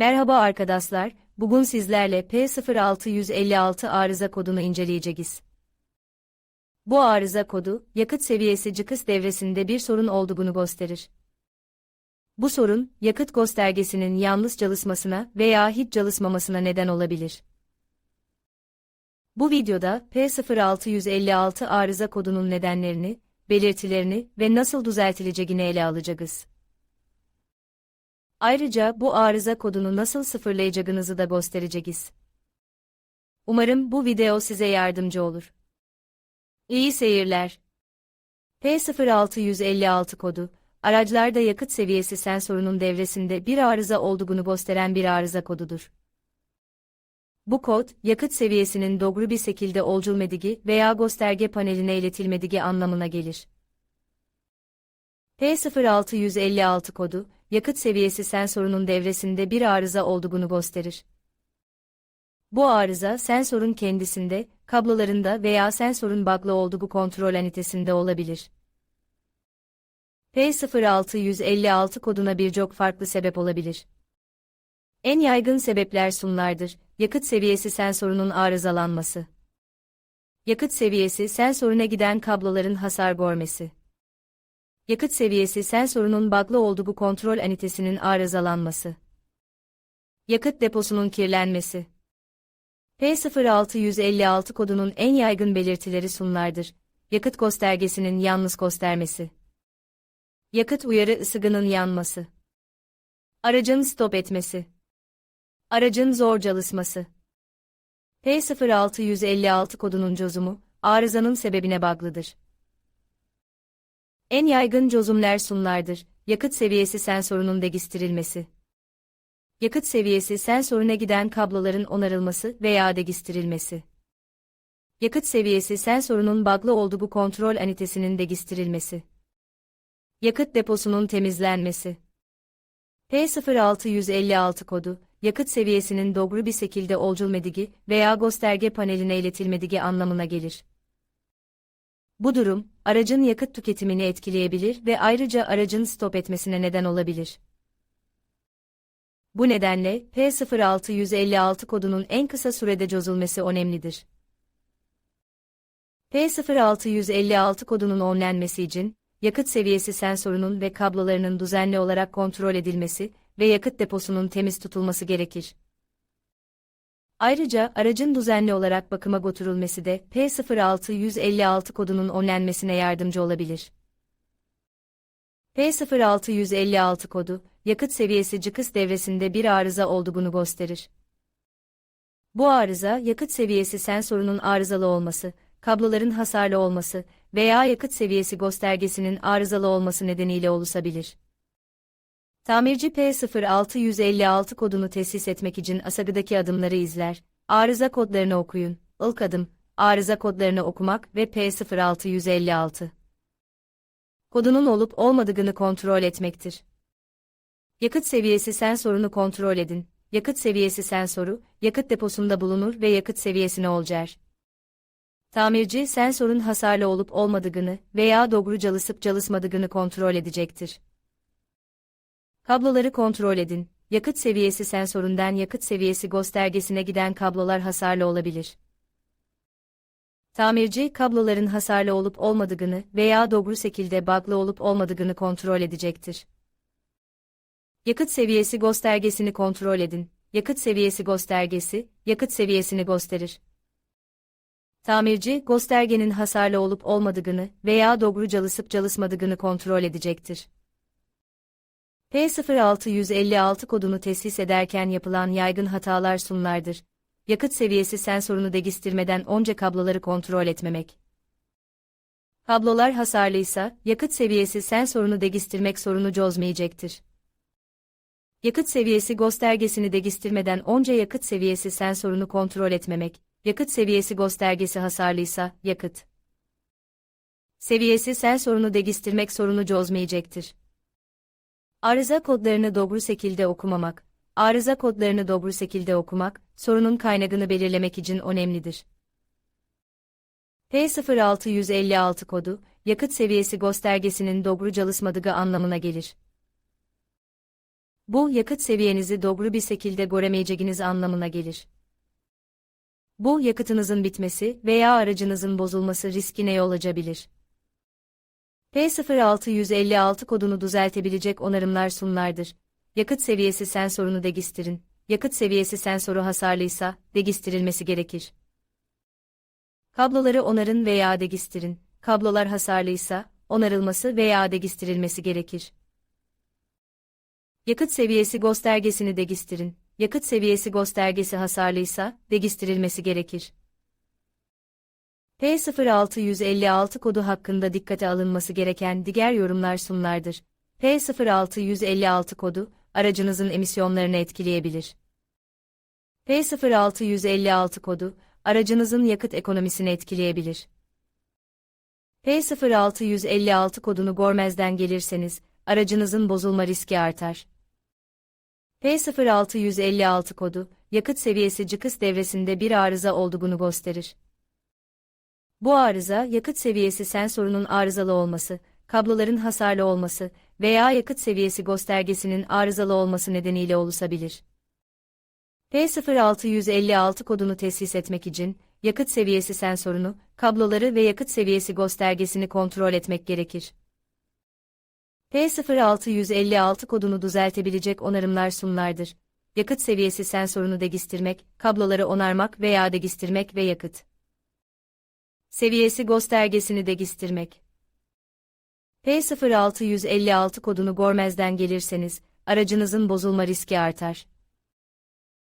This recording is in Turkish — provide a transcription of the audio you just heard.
Merhaba arkadaşlar, bugün sizlerle P0656 arıza kodunu inceleyeceğiz. Bu arıza kodu, yakıt seviyesi çıkış devresinde bir sorun olduğunu gösterir. Bu sorun, yakıt göstergesinin yalnız çalışmasına veya hiç çalışmamasına neden olabilir. Bu videoda P0656 arıza kodunun nedenlerini, belirtilerini ve nasıl düzeltileceğini ele alacağız. Ayrıca bu arıza kodunu nasıl sıfırlayacağınızı da göstereceğiz. Umarım bu video size yardımcı olur. İyi seyirler. P0656 kodu, araçlarda yakıt seviyesi sensörünün devresinde bir arıza olduğunu gösteren bir arıza kodudur. Bu kod, yakıt seviyesinin doğru bir şekilde olculmediği veya gösterge paneline iletilmediği anlamına gelir. P0656 kodu, yakıt seviyesi sensörünün devresinde bir arıza olduğunu gösterir. Bu arıza sensörün kendisinde, kablolarında veya sensörün bağlı olduğu kontrol ünitesinde olabilir. P0656 koduna birçok farklı sebep olabilir. En yaygın sebepler şunlardır: yakıt seviyesi sensörünün arızalanması. Yakıt seviyesi sensörüne giden kabloların hasar görmesi yakıt seviyesi sensörünün bağlı olduğu kontrol ünitesinin arızalanması. Yakıt deposunun kirlenmesi. P0656 kodunun en yaygın belirtileri şunlardır. Yakıt göstergesinin yalnız göstermesi. Yakıt uyarı ısıgının yanması. Aracın stop etmesi. Aracın zor çalışması. P0656 kodunun çözümü, arızanın sebebine bağlıdır. En yaygın çözümler sunlardır. Yakıt seviyesi sensörünün değiştirilmesi. Yakıt seviyesi sensörüne giden kabloların onarılması veya değiştirilmesi. Yakıt seviyesi sensörünün bağlı olduğu kontrol ünitesinin değiştirilmesi. Yakıt deposunun temizlenmesi. P0656 kodu, yakıt seviyesinin doğru bir şekilde olculmediği veya gösterge paneline iletilmediği anlamına gelir. Bu durum, aracın yakıt tüketimini etkileyebilir ve ayrıca aracın stop etmesine neden olabilir. Bu nedenle P0656 kodunun en kısa sürede çözülmesi önemlidir. P0656 kodunun önlenmesi için, yakıt seviyesi sensörünün ve kablolarının düzenli olarak kontrol edilmesi ve yakıt deposunun temiz tutulması gerekir. Ayrıca aracın düzenli olarak bakıma götürülmesi de P0656 kodunun önlenmesine yardımcı olabilir. P0656 kodu, yakıt seviyesi çıkış devresinde bir arıza olduğunu gösterir. Bu arıza, yakıt seviyesi sensörünün arızalı olması, kabloların hasarlı olması veya yakıt seviyesi göstergesinin arızalı olması nedeniyle oluşabilir. Tamirci P0656 kodunu tesis etmek için asagıdaki adımları izler. Arıza kodlarını okuyun. İlk adım, arıza kodlarını okumak ve P0656 kodunun olup olmadığını kontrol etmektir. Yakıt seviyesi sensörünü kontrol edin. Yakıt seviyesi sensörü, yakıt deposunda bulunur ve yakıt seviyesini olcar. Tamirci sensörün hasarlı olup olmadığını veya doğru çalışıp çalışmadığını kontrol edecektir. Kabloları kontrol edin. Yakıt seviyesi sensöründen yakıt seviyesi göstergesine giden kablolar hasarlı olabilir. Tamirci, kabloların hasarlı olup olmadığını veya doğru şekilde bağlı olup olmadığını kontrol edecektir. Yakıt seviyesi göstergesini kontrol edin. Yakıt seviyesi göstergesi, yakıt seviyesini gösterir. Tamirci, göstergenin hasarlı olup olmadığını veya doğru çalışıp çalışmadığını kontrol edecektir. P0656 kodunu tesis ederken yapılan yaygın hatalar sunlardır. Yakıt seviyesi sensörünü değiştirmeden onca kabloları kontrol etmemek. Kablolar hasarlıysa, yakıt seviyesi sensörünü değiştirmek sorunu çözmeyecektir. Yakıt seviyesi göstergesini değiştirmeden onca yakıt seviyesi sensörünü kontrol etmemek, yakıt seviyesi göstergesi hasarlıysa, yakıt seviyesi sensörünü değiştirmek sorunu çözmeyecektir. Arıza kodlarını doğru şekilde okumamak, arıza kodlarını doğru şekilde okumak, sorunun kaynağını belirlemek için önemlidir. P0656 kodu, yakıt seviyesi göstergesinin doğru çalışmadığı anlamına gelir. Bu, yakıt seviyenizi doğru bir şekilde göremeyeceğiniz anlamına gelir. Bu, yakıtınızın bitmesi veya aracınızın bozulması riskine yol açabilir. P0656 kodunu düzeltebilecek onarımlar sunlardır. Yakıt seviyesi sensörünü degistirin. Yakıt seviyesi sensörü hasarlıysa, degistirilmesi gerekir. Kabloları onarın veya degistirin. Kablolar hasarlıysa, onarılması veya degistirilmesi gerekir. Yakıt seviyesi göstergesini degistirin. Yakıt seviyesi göstergesi hasarlıysa, degistirilmesi gerekir. P0656 kodu hakkında dikkate alınması gereken diğer yorumlar sunlardır. P0656 kodu, aracınızın emisyonlarını etkileyebilir. P0656 kodu, aracınızın yakıt ekonomisini etkileyebilir. P0656 kodunu görmezden gelirseniz, aracınızın bozulma riski artar. P0656 kodu, yakıt seviyesi çıkış devresinde bir arıza olduğunu gösterir. Bu arıza, yakıt seviyesi sensörünün arızalı olması, kabloların hasarlı olması veya yakıt seviyesi göstergesinin arızalı olması nedeniyle oluşabilir. P0656 kodunu tesis etmek için, yakıt seviyesi sensörünü, kabloları ve yakıt seviyesi göstergesini kontrol etmek gerekir. P0656 kodunu düzeltebilecek onarımlar sunlardır. Yakıt seviyesi sensörünü degistirmek, kabloları onarmak veya degistirmek ve yakıt seviyesi göstergesini degistirmek. P0656 kodunu görmezden gelirseniz, aracınızın bozulma riski artar.